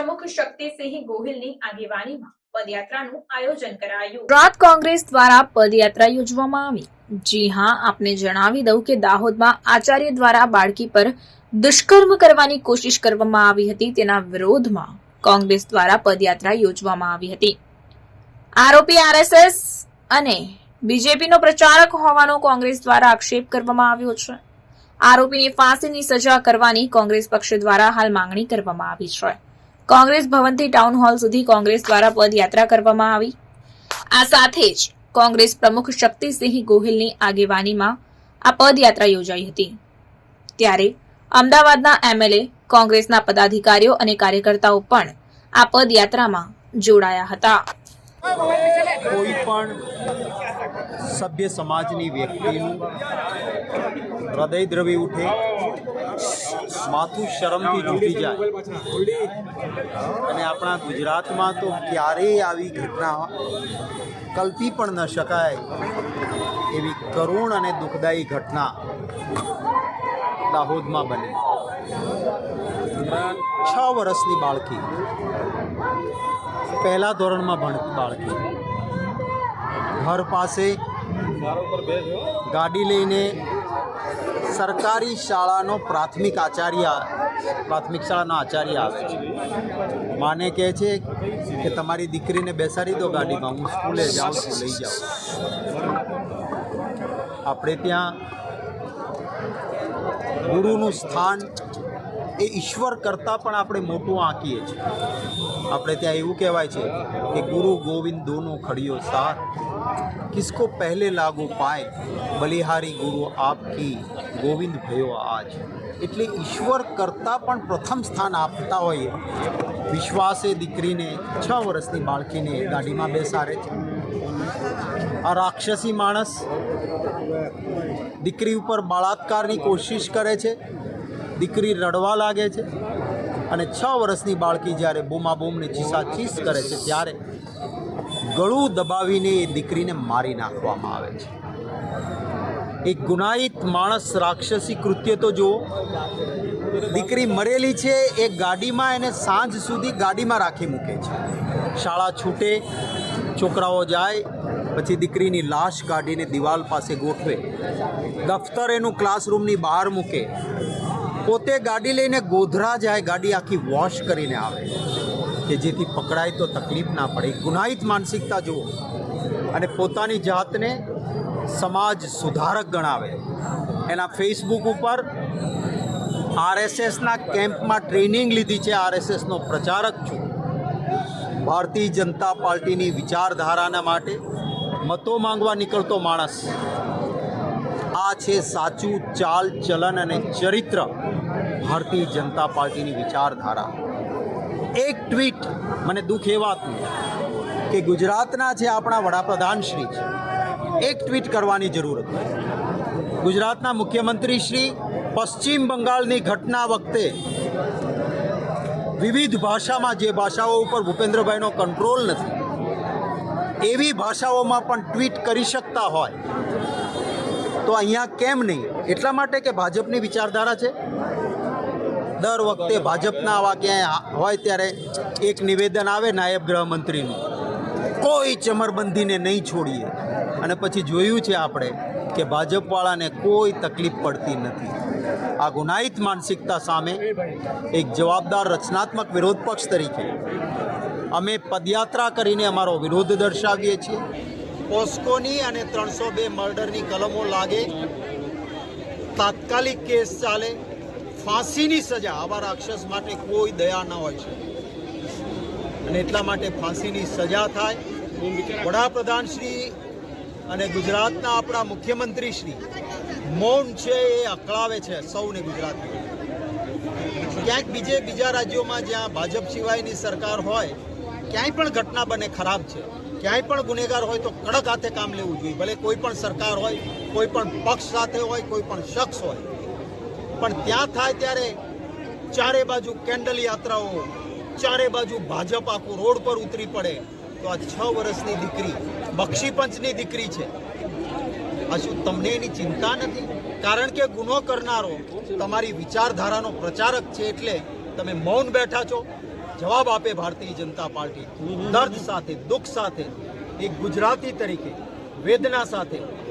પ્રમુખ શક્તિસિંહ ગોહિલની આગેવાનીમાં પદયાત્રાનું આયોજન કરાયું. ગુજરાત કોંગ્રેસ દ્વારા પદયાત્રા યોજવામાં આવી. જી હા, આપને જણાવી દઉં કે દાહોદમાં આચાર્ય દ્વારા બાળકી પર દુષ્કર્મ કરવાની કોશિશ કરવામાં આવી હતી. તેના વિરોધમાં કોંગ્રેસ દ્વારા પદયાત્રા યોજવામાં આવી હતી. આરોપી આરએસએસ અને બીજેપીનો પ્રચારક હોવાનો કોંગ્રેસ દ્વારા આક્ષેપ કરવામાં આવ્યો છે. આરોપીને ફાંસીની સજા કરવાની કોંગ્રેસ પક્ષ દ્વારા હાલ માંગણી કરવામાં આવી છે. કોંગ્રેસ ભવનથી ટાઉન હોલ સુધી કોંગ્રેસ દ્વારા પદયાત્રા કરવામાં આવી. આ સાથે જ કોંગ્રેસ પ્રમુખ શક્તિસિંહ ગોહિલની આગેવાનીમાં આ પદયાત્રા યોજાઈ હતી. ત્યારે અમદાવાદના એમએલએ, કોંગ્રેસના પદાધિકારીઓ અને કાર્યકર્તાઓ પણ આ પદયાત્રામાં જોડાયા હતા. કોઈ પણ સભ્ય સમાજની વ્યક્તિનું હૃદય દ્રવી ઉઠે માથું શરમથી તૂટી જાય. અને આપણા ગુજરાતમાં તો ક્યારેય આવી ઘટના કલ્પી પણ ન શકાય એવી કરુણ અને દુઃખદાયી ઘટના દાહોદમાં બની. છ વર્ષની બાળકી. પહેલા ધોરણમાં ભણતી બાળકી. ઘર પાસે ગાડી લઈને સરકારી શાળાનો પ્રાથમિક આચાર્ય પ્રાથમિક શાળાનો આચાર્ય આવે છે. માને કહે છે કે તમારી દીકરીને બેસાડી દો ગાડીમાં, હું સ્કૂલે જાઉં છું, લઈ જાઉં આપણે ત્યાં ગુરુનું સ્થાન એ ઈશ્વર કરતાં પણ આપણે મોટું આંકીએ છીએ. આપણે ત્યાં એવું કહેવાય છે કે ગુરુ ગોવિંદ દોનો ખડિયો સાથ કિસકો પહેલે લાગુ પાય, બલિહારી ગુરુ આપકી, ગોવિંદ ભયો આજ. એટલે ઈશ્વર કરતાં પણ પ્રથમ સ્થાન આપતા હોઈએ વિશ્વાસે દીકરીને છ વર્ષની બાળકીને ગાડીમાં બેસાડે છે. આ રાક્ષસી માણસ દીકરી ઉપર બળાત્કારની કોશિશ કરે છે. દીકરી રડવા લાગે છે અને છ વર્ષની બાળકી જ્યારે બૂમાબૂમને ચીસાચીસ કરે છે ત્યારે ગળું દબાવીને એ દીકરીને મારી નાખવામાં આવે છે. એક ગુનાહિત માણસ રાક્ષસી કૃત્ય તો જુઓ. દીકરી મરેલી છે, એ ગાડીમાં એને સાંજ સુધી ગાડીમાં રાખી મૂકે છે. શાળા છૂટે, છોકરાઓ જાય, પછી દીકરીની લાશ કાઢીને દિવાલ પાસે ગોઠવે. દફતર એનું ક્લાસરૂમની બહાર મૂકે. પોતે ગાડી લઈને ગોધરા જાય, ગાડી આખી વોશ કરીને આવે. કે જેથી પકડાય તો તકલીફ ના પડે. ગુનાહિત માનસિકતા જુઓ. અને પોતાની જાતને સમાજ સુધારક ગણાવે. એના ફેસબુક ઉપર આરએસએસના કેમ્પમાં ટ્રેનિંગ લીધી છે. આરએસએસનો પ્રચારક છું. ભારતીય જનતા પાર્ટીની વિચારધારાના માટે મતો માંગવા નીકળતો માણસ. આ છે સાચું ચાલ ચલન અને ચરિત્ર. ભારતીય જનતા પાર્ટીની વિચારધારા. એક ટ્વીટ મને દુઃખ એ વાતનું કે ગુજરાતના છે આપણા વડાપ્રધાન શ્રી છે, એક ટ્વીટ કરવાની જરૂર હતી. ગુજરાતના મુખ્યમંત્રી શ્રી પશ્ચિમ બંગાળની ઘટના વખતે વિવિધ ભાષામાં જે ભાષાઓ ઉપર ભૂપેન્દ્રભાઈનો કંટ્રોલ નથી, એવી ભાષાઓમાં પણ ટ્વીટ કરી શકતા હોય, તો અહીંયા કેમ નહીં? એટલા માટે કે ભાજપની વિચારધારા છે? દર વખતે ભાજપના આવા ક્યાંય હોય ત્યારે એક નિવેદન આવે નાયબ ગૃહમંત્રીનું, કોઈ ચમરબંધીને નહીં છોડીએ. અને પછી જોયું છે આપણે કે ભાજપવાળાને કોઈ તકલીફ પડતી નથી. આ ગુનાહિત માનસિકતા સામે એક જવાબદાર રચનાત્મક વિરોધ પક્ષ તરીકે અમે પદયાત્રા કરીને અમારો વિરોધ દર્શાવીએ છીએ. પોસ્કોની અને ત્રણસો બે મર્ડરની કલમો લાગે, તાત્કાલિક કેસ ચાલે ફાંસીની સજા આવા રાક્ષસ માટે કોઈ દયા ન હોય છે. અને એટલા માટે ફાંસીની સજા થાય. વડાપ્રધાન શ્રી અને ગુજરાતના આપણા મુખ્યમંત્રી શ્રી મૌન છે એ અકળાવે છે સૌને ગુજરાતમાં ક્યાંક બીજે બીજા રાજ્યોમાં જ્યાં ભાજપ સિવાયની સરકાર હોય, ક્યાંય પણ ઘટના બને ખરાબ છે. ક્યાંય પણ ગુનેગાર હોય તો કડક હાથે કામ લેવું જોઈએ. ભલે કોઈ પણ સરકાર હોય, કોઈ પણ પક્ષ સાથે હોય, કોઈ પણ શખ્સ હોય. પણ ત્યાં થાય ત્યારે ચારે બાજુ કેન્ડલ યાત્રાઓ, ચારે બાજુ ભાજપ આખું રોડ પર ઉતરી પડે. તો આ છ વર્ષની દીકરી બક્ષીપંચની દીકરી છે. આ શું તમને એની ચિંતા નથી? કારણ કે ગુનો કરનારો તમારી વિચારધારાનો પ્રચારક છે એટલે તમે મૌન બેઠા છો. જવાબ આપે ભારતીય જનતા પાર્ટી. દર્દ સાથે, દુઃખ સાથે, એક ગુજરાતી તરીકે, વેદના સાથે